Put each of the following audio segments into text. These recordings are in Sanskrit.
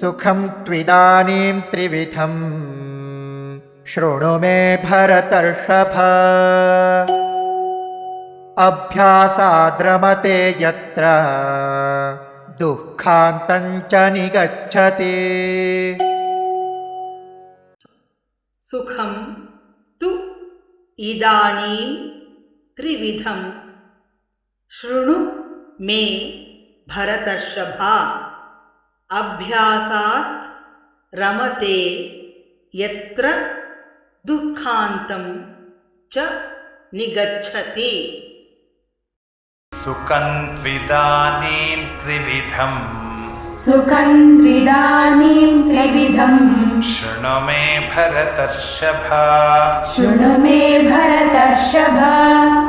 सुखं त्विदानीं त्रिविधम् शृणु मे भरतर्षभ। अभ्यासाद्रमते यत्र दुःखान्तञ्च निगच्छति। सुखं तु इदानीं त्रिविधं। शृणु मे भरतर्षभा अभ्यासात् रमते यत्र दुःखान्तं च निगच्छति। सुखं त्विदानीं त्रिविधम्। सुखं त्रिदानीं त्रिविधम्। शृणु मे भरतर्षभ। शृणु मे भरतर्षभ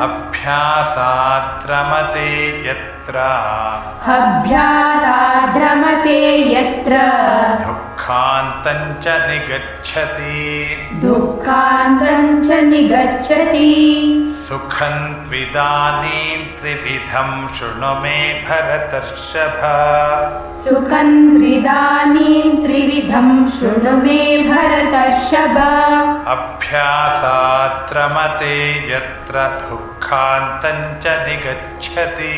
अभ्यासाद्रमते यत्र अभ्यासाद्रमते यत्र दुःखान्तं च निगच्छति। दुःखान्तं च निगच्छति। सुखं त्विदानीं त्रिविधं शृणु मे भरतर्षभ। सुखं त्रिदानीं त्रिविधं शृणु मे भरतर्षभ। अभ्यासाद्रमते यत्र दुःखान्तं च निगच्छति।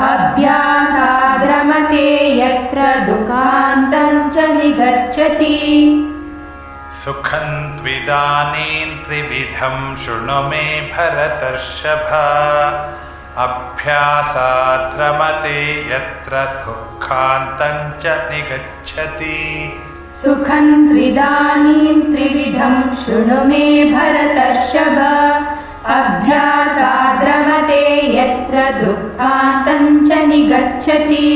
अभ्यासाद्रमते यत्र दुःखान्तं च निगच्छति। सुखं त्विदानीं त्रिविधं शृणु मे भरतर्षभ अभ्यासाद्रमते यत्र दुःखान्तं च निगच्छति। सुखं त्रिदानीं त्रिविधं शृणु मे भरतर्षभ। अभ्यासाद्रमते यत्र दुःखान्तं च निगच्छति